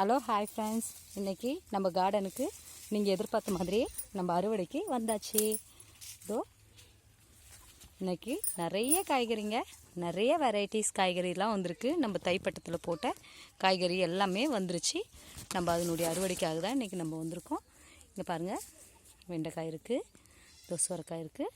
Hello hi friends இன்றைக்கி நம்ம கார்டனுக்கு நீங்கள் எதிர்பார்த்த மாதிரியே நம்ம அறுவடைக்கு வந்தாச்சு. இதோ இன்னைக்கு நிறைய காய்கறிங்க நிறைய வெரைட்டிஸ் காய்கறிலாம் வந்திருக்கு. நம்ம தைப்பட்டத்தில் போட்ட காய்கறி எல்லாமே வந்துருச்சு. நம்ம அதனுடைய அறுவடைக்காக தான் இன்றைக்கி நம்ம வந்திருக்கோம். இங்கே பாருங்கள் வெண்டைக்காய் இருக்குது தொசுவரக்காய் இருக்குது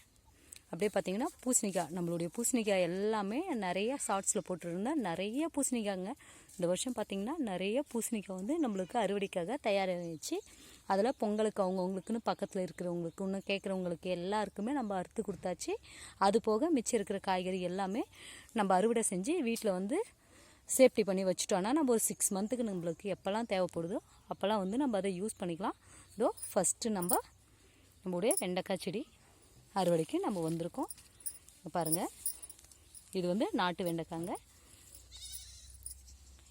அப்படியே பார்த்தீங்கன்னா பூசணிக்காய் நம்மளுடைய பூசணிக்காய் எல்லாமே நிறைய ஷார்ட்ஸில் போட்டுருந்தேன் நிறைய பூசணிக்காய்ங்க. இந்த வருஷம் பார்த்திங்கன்னா நிறைய பூசணிக்காய் வந்து நம்மளுக்கு அறுவடைக்காக தயாராகிடுச்சு அதில் பொங்கலுக்கு அவங்கவுங்களுக்குன்னு பக்கத்தில் இருக்கிறவங்களுக்கு இன்னும் கேட்குறவங்களுக்கு எல்லாருக்குமே நம்ம அறுத்து கொடுத்தாச்சு. அது போக மிச்சம் இருக்கிற காய்கறி எல்லாமே நம்ம அறுவடை செஞ்சு வீட்டில் வந்து சேஃப்டி பண்ணி வச்சுட்டோன்னா நம்ம ஒரு சிக்ஸ் மந்த்துக்கு நம்மளுக்கு எப்போல்லாம் தேவைப்படுதோ அப்போல்லாம் வந்து நம்ம அதை யூஸ் பண்ணிக்கலாம். இதோ ஃபஸ்ட்டு நம்ம நம்மளுடைய வெண்டைக்காய் செடி அறுவடைக்கு நம்ம வந்திருக்கோம். பாருங்கள் இது வந்து நாட்டு வெண்டைக்காங்க.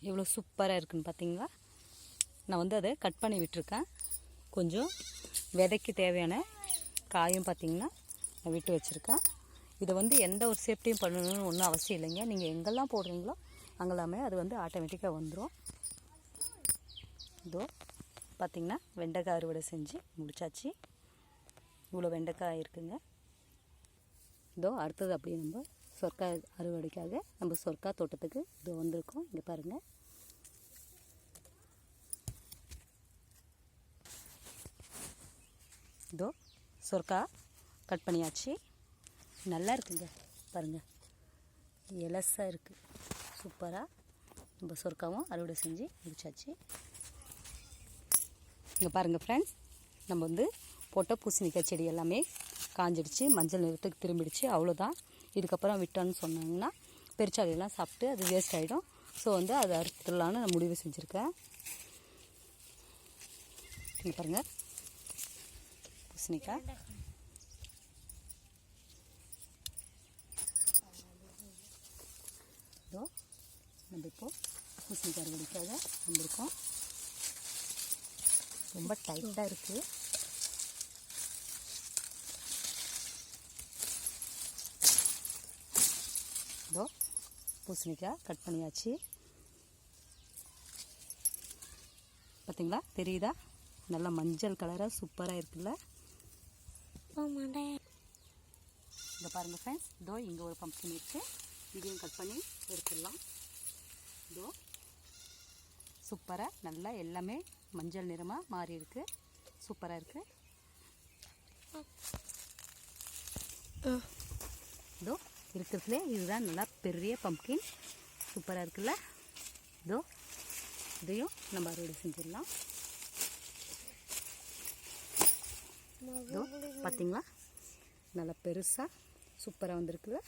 எவ்வளோ சூப்பராக இருக்குன்னு பார்த்தீங்களா நான் வந்து அதை கட் பண்ணி விட்டுருக்கேன். கொஞ்சம் விதைக்கு தேவையான காயும் பார்த்தீங்கன்னா நான் விட்டு வச்சுருக்கேன். இதை வந்து எந்த ஒரு சேஃப்டியும் பண்ணணும்னு ஒன்றும் அவசியம் இல்லைங்க. நீங்கள் எங்கெல்லாம் போடுறீங்களோ அங்கெல்லாமே அது வந்து ஆட்டோமேட்டிக்காக வந்துடும் இதோ பார்த்திங்கன்னா வெண்டைக்காய் அறுவடை செஞ்சு முடிச்சாச்சு. இவ்வளோ வெண்டைக்காய் இருக்குங்க. இதோ அடுத்தது அப்படியே நம்ம சொர்க்கா அறுவடைக்காக நம்ம சொர்க்கா தோட்டத்துக்கு இதோ வந்திருக்கோம். இங்கே பாருங்கள் இதோ சொர்க்கா கட் பண்ணியாச்சு. நல்லா இருக்குங்க. பாருங்கள் எலசாக இருக்குது சூப்பராக நம்ம சொர்க்காவும் அறுவடை செஞ்சு முடிச்சாச்சு. இங்கே பாருங்கள் ஃப்ரெண்ட்ஸ் நம்ம வந்து போட்ட பூசணிக்காய் செடி எல்லாமே காஞ்சிடுச்சு. மஞ்சள் நிறத்துக்கு திரும்பிடுச்சு. அவ்வளோதான் இதுக்கப்புறம் விட்டோன்னு சொன்னாங்கன்னா பெருச்சாளியெல்லாம் சாப்பிட்டு அது வேஸ்ட் ஆகிடும் ஸோ வந்து அதை அறுத்துடலான்னு நான் முடிவு செஞ்சுருக்கேன். இங்கே பாருங்கள் பூசணிக்காய். இதோ நம்ம இப்போது பூசணிக்காய் அறுவடைக்காக வந்திருக்கோம். ரொம்ப டைட்டாக இருக்குது இதோ பூசணிக்காய் கட் பண்ணியாச்சு. பார்த்தீங்களா தெரியுதா? நல்லா மஞ்சள் கலராக சூப்பராக இருக்குல்ல? இங்கே பாருங்கள் ஃப்ரெண்ட்ஸ் இதோ இங்கே ஒரு பம்ப்கின் இருக்குது இதையும் கட் பண்ணி எடுத்துடலாம். இதோ சூப்பராக நல்லா எல்லாமே மஞ்சள் நிறமாக மாறி இருக்கு. சூப்பராக இருக்குது இருக்கிறதுலே இதுதான் நல்லா பெரிய பம்ப்கின் சூப்பராக இருக்குல்ல? இதோ இதையும் நம்ம அறுவடை செஞ்சிடலாம். இதோ பார்த்தீங்களா நல்லா பெருசாக சூப்பராக வந்திருக்குல்ல?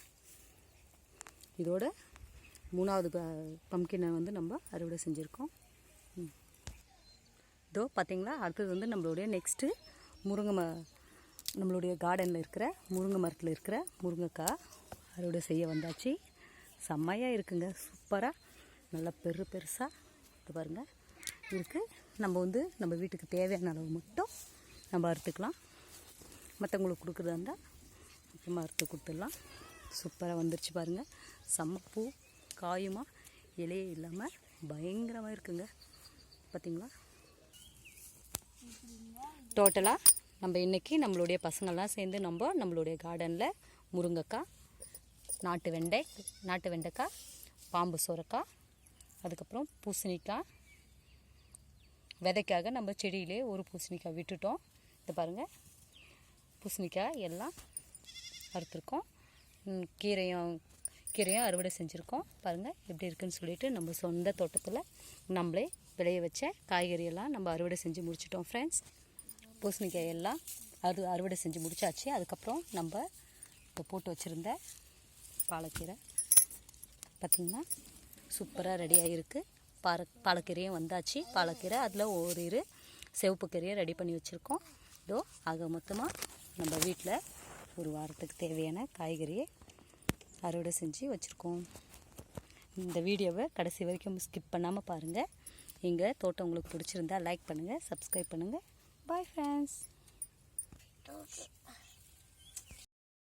இதோட மூணாவது பம்கினை வந்து நம்ம அறுவடை செஞ்சுருக்கோம். ம். இதோ பார்த்தீங்களா அடுத்தது வந்து நம்மளுடைய நெக்ஸ்ட்டு முருங்கை ம நம்மளுடைய கார்டனில் இருக்கிற முருங்கை மரத்தில் இருக்கிற முருங்கைக்காய். அறுவடை செய்ய வந்தாச்சு. செம்மையாக இருக்குங்க. சூப்பராக நல்லா பெரு பெருசாக இது பாருங்கள் இருக்குது நம்ம வந்து நம்ம வீட்டுக்கு தேவையான அளவு மட்டும் நம்ம அறுத்துக்கலாம். மற்றவங்களுக்கு கொடுக்குறதா இருந்தால் அப்புறமா அறுத்து கொடுத்துடலாம். சூப்பராக வந்துருச்சு பாருங்கள் செம்மப்பூ காயுமா இலையே இல்லாமல் பயங்கரமாக இருக்குங்க. பார்த்திங்களா டோட்டலாக நம்ம இன்றைக்கி நம்மளுடைய பசங்கள்லாம் சேர்ந்து நம்ம நம்மளுடைய கார்டனில் முருங்கக்காய் நாட்டு வெண்டை நாட்டு வெண்டைக்காய் பாம்பு சுரக்காய் அதுக்கப்புறம் பூசணிக்காய். விதைக்காக நம்ம செடியிலே ஒரு பூசணிக்காய் விட்டுட்டோம். இது பாருங்கள் பூசணிக்காய் எல்லாம் அறுத்துருக்கோம். கீரையும் கீரையும் அறுவடை செஞ்சுருக்கோம். பாருங்கள் எப்படி இருக்குன்னு சொல்லிட்டு நம்ம சொந்த தோட்டத்தில் நம்மளே விளைய வச்ச காய்கறியெல்லாம் நம்ம அறுவடை செஞ்சு முடிச்சிட்டோம் ஃப்ரெண்ட்ஸ் பூசணிக்காய் எல்லாம் அறு அறுவடை செஞ்சு முடிச்சாச்சு. அதுக்கப்புறம் நம்ம இப்போ போட்டு வச்சுருந்த பாலக்கீரை. பார்த்திங்கன்னா சூப்பராக ரெடி ஆகிருக்கு பாலக் பாலக்கீரையும் வந்தாச்சு. பாலக்கீரை அதில் ஒரு இரு சிவப்பு கீரையை ரெடி பண்ணி வச்சுருக்கோம். இதோ ஆக மொத்தமாக நம்ம வீட்டில் ஒரு வாரத்துக்கு தேவையான காய்கறியை அறுவடை செஞ்சு வச்சுருக்கோம். இந்த வீடியோவை கடைசி வரைக்கும் ஸ்கிப் பண்ணாமல் பாருங்கள் எங்கள் தோட்டம் உங்களுக்கு பிடிச்சிருந்தா லைக் பண்ணுங்கள் சப்ஸ்கிரைப் பண்ணுங்கள் பாய் ஃப்ரெண்ட்ஸ்